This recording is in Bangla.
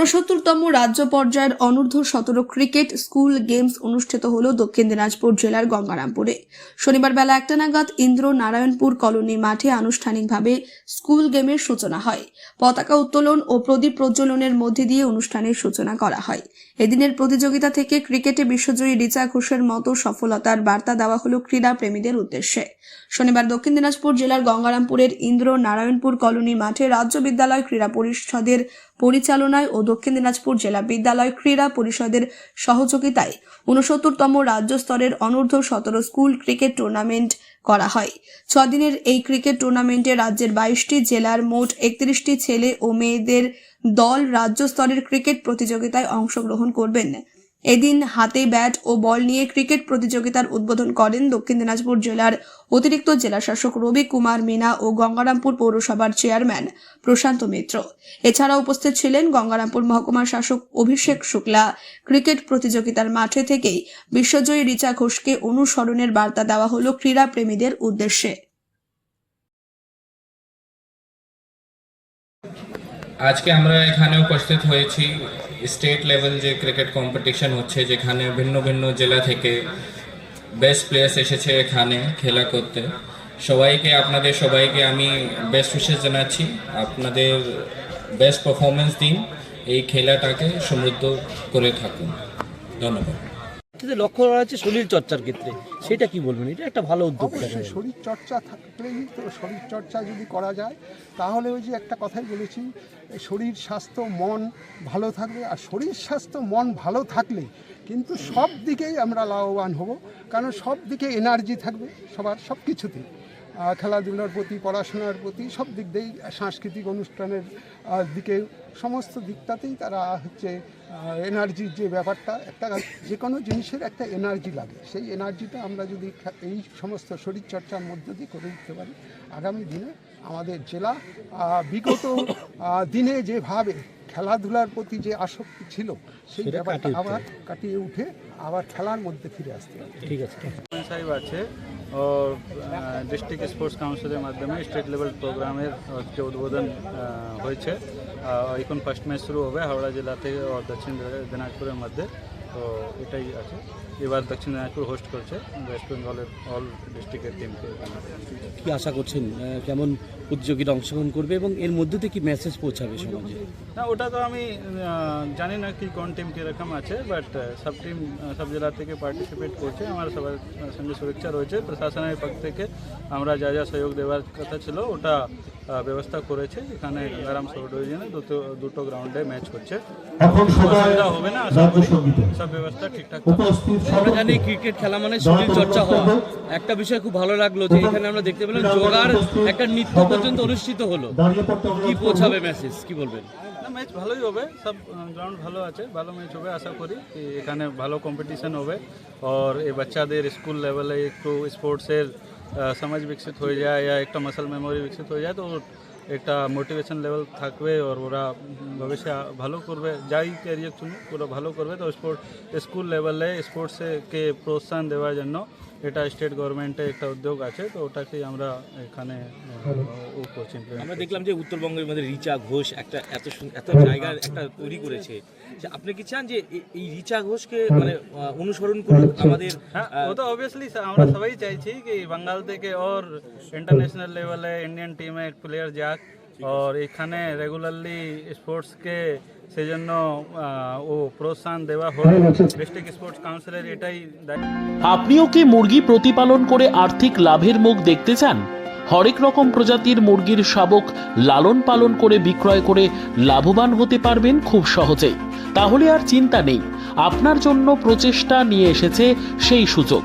ঊনসত্তরতম রাজ্য পর্যায়ের অনূর্ধ্ব সতেরো ক্রিকেট স্কুল গেমস অনুষ্ঠিত হল দক্ষিণ দিনাজপুর জেলার গঙ্গারামপুরে। শনিবার বেলা একটা নাগাদ ইন্দ্র নারায়ণপুর কলোনি মাঠে আনুষ্ঠানিকভাবে স্কুল গেমের সূচনা হয়। পতাকা উত্তোলন ও প্রদীপ প্রজ্বলনের মধ্যে দিয়ে অনুষ্ঠানের সূচনা করা হয়। এদিনের প্রতিযোগিতা থেকে ক্রিকেটে বিশ্বজয়ী রিচা ঘোষের মতো সফলতার বার্তা দেওয়া হলো ক্রীড়া প্রেমীদের উদ্দেশ্যে। শনিবার দক্ষিণ দিনাজপুর জেলার গঙ্গারামপুরের ইন্দ্র নারায়ণপুর কলোনি মাঠে রাজ্য বিদ্যালয় ক্রীড়া পরিষদের পরিচালনায় ও দক্ষিণ দিনাজপুর জেলা বিদ্যালয় ক্রীড়া পরিষদের সহযোগিতায় উনসত্তরতম রাজ্য স্তরের অনূর্ধ্ব সতেরো স্কুল ক্রিকেট টুর্নামেন্ট করা হয়। ছদিনের এই ক্রিকেট টুর্নামেন্টে রাজ্যের বাইশটি জেলার মোট একত্রিশটি ছেলে ও মেয়েদের দল রাজ্য স্তরের ক্রিকেট প্রতিযোগিতায় অংশগ্রহণ করবেন। এদিন হাতে ব্যাট ও বল নিয়ে ক্রিকেট প্রতিযোগিতার উদ্বোধন করেন দক্ষিণ দিনাজপুর জেলার অতিরিক্ত জেলাশাসক রবি কুমার মিনা ও গঙ্গারামপুর পৌরসভার চেয়ারম্যান প্রশান্ত মিত্র। এছাড়া উপস্থিত ছিলেন গঙ্গারামপুর মহকুমার শাসক অভিষেক শুক্লা। ক্রিকেট প্রতিযোগিতার মাঠে থেকেই বিশ্বজয়ী রিচা ঘোষকে অনুসরণের বার্তা দেওয়া হল ক্রীড়া প্রেমীদের উদ্দেশ্যে। আজকে আমরা এখানে উপস্থিত হয়েছি স্টেট লেভেল যে ক্রিকেট কম্পিটিশন হচ্ছে, যেখানে ভিন্ন ভিন্ন জেলা থেকে বেস্ট প্লেয়ার্স এসেছে এখানে খেলা করতে। সবাইকে, আপনাদের সবাইকে আমি বেস্ট উইশেস জানাচ্ছি। আপনাদের বেস্ট পারফরমেন্স দিন। এই খেলাটাকে সমৃদ্ধ করে থাকুন। ধন্যবাদ। কিন্তু লক্ষ্য করা হচ্ছে শরীর চর্চার ক্ষেত্রে। সেটা কি বলবেন? এটা একটা ভালো উদ্যোগ অবশ্যই শরীর চর্চা থাকলেই তো শরীর চর্চা যদি করা যায় তাহলে ওই যে একটা কথাই বলেছি শরীর স্বাস্থ্য মন ভালো থাকবে। আর শরীর স্বাস্থ্য মন ভালো থাকলে কিন্তু সব দিকেই আমরা লাভবান হব। কারণ সব দিকে এনার্জি থাকবে সবার সব কিছুতেই। খেলাধুলার প্রতি, পড়াশোনার প্রতি সব দিক দিয়েই সাংস্কৃতিক অনুষ্ঠানের দিকে সমস্ত দিকটাতেই তারা হচ্ছে এনার্জির যে ব্যাপারটা, একটা যে কোনো জিনিসের একটা এনার্জি লাগে। সেই এনার্জিটা আমরা যদি এই সমস্ত শরীরচর্চার মধ্য দিয়ে করে দিতে পারি, আগামী দিনে আমাদের জেলা বিগত দিনে যেভাবে খেলাধুলার প্রতি যে আসক্তি ছিল সেই ব্যাপারটা আবার কাটিয়ে উঠে আবার খেলার মধ্যে ফিরে আসতে হবে। ঠিক আছে সাহেব আছে ও ডিস্ট্রিক্ট স্পোর্টস কাউন্সিলের মাধ্যমে স্টেট লেভেল প্রোগ্রামের আজকে উদ্বোধন হয়েছে। এখন ফার্স্ট ম্যাচ শুরু হবে হাওড়া জেলা থেকে ও দক্ষিণ দিনাজপুরের মধ্যে। তো এটাই আছে। এবার দক্ষিণ দিনাজপুর হোস্ট করছে ওয়েস্ট বেঙ্গলের অল ডিস্ট্রিক্টের টিমকে কি। আশা করছেন? কেমন প্রতিযোগিতা অংশগ্রহণ করবে এবং এর মধ্যে থেকে কি মেসেজ পৌঁছাবে সমাজে? না ওটা তো আমি জানি না কি কোন টিম কীরকম আছে বাট সব টিম সব জেলা থেকে পার্টিসিপেট করছে। আমার সবার সঙ্গে সুরক্ষা রয়েছে। প্রশাসনের পক্ষ থেকে আমরা যা যা সহযোগ দেওয়ার কথা ছিল ওটা ব্যবস্থা করেছে এখানে গঙ্গারাম সব ডিভিশনে দুটো দুটো গ্রাউন্ডে ম্যাচ হচ্ছে। এখন সবাই অসুবিধা হবে না সব ব্যবস্থা ঠিকঠাক আমরা জানি ক্রিকেট খেলা মানে শরীর চর্চা হওয়া। একটা বিষয় খুব ভালো লাগল যে এখানে আমরা দেখতে পেলাম যোগার একটা নৃত্য পর্যন্ত অনুষ্ঠিত হলো। কি পৌঁছাবে মেসেজ কি বলবেন? ম্যাচ ভালোই হবে সব গ্রাউন্ড ভালো আছে ভালো ম্যাচ হবে আশা করি। এখানে ভালো কম্পিটিশন হবে। আর এই বাচ্চাদের স্কুল লেভেলে একটু স্পোর্টসের সমাজ বিকশিত হয়ে যায় या একটা মাসল মেমোরি বিকশিত হয়ে যায় তো ওর একটা মোটিভেশন লেভেল থাকবে আর ওরা ভবিষ্যে ভালো করবে যাই ক্যারিয়ার চুনুক ওরা ভালো করবে তো স্পোর্ট স্কুল লেভেলে স্পোর্টসকে প্রোৎসাহন দেওয়ার জন্য এটা স্টেট গভর্নমেন্টে একটা উদ্যোগ আছে তো ওটাকেই আমরা এখানে ও আমরা দেখলাম যে উত্তরবঙ্গের মধ্যে রিচা ঘোষ একটা এত এত জায়গার একটা তৈরি করেছে। আপনি কি চান যে এই রিচা ঘোষকে মানে অনুসরণ করুন আমাদের হ্যাঁ, ও তো অবভিয়াসলি আমরা সবাই চাইছি কি বাঙ্গাল থেকে ওর ইন্টারন্যাশনাল লেভেলে ইন্ডিয়ান টিমে প্লেয়ার যাক। আর এখানে রেগুলারলি স্পোর্টসকে সেই জন্য ও প্রোৎসাহন দেওয়া হল। ডিস্ট্রিক্ট স্পোর্টস কাউন্সিলের এটাই আপনিও কি মুরগি প্রতিপালন করে আর্থিক লাভের মুখ দেখতে চান? হরেক রকম প্রজাতির মুরগির শাবক লালন পালন করে বিক্রয় করে লাভবান হতে পারবেন খুব সহজেই। তাহলে আর চিন্তা নেই, আপনার জন্য প্রচেষ্টা নিয়ে এসেছে সেই সুযোগ।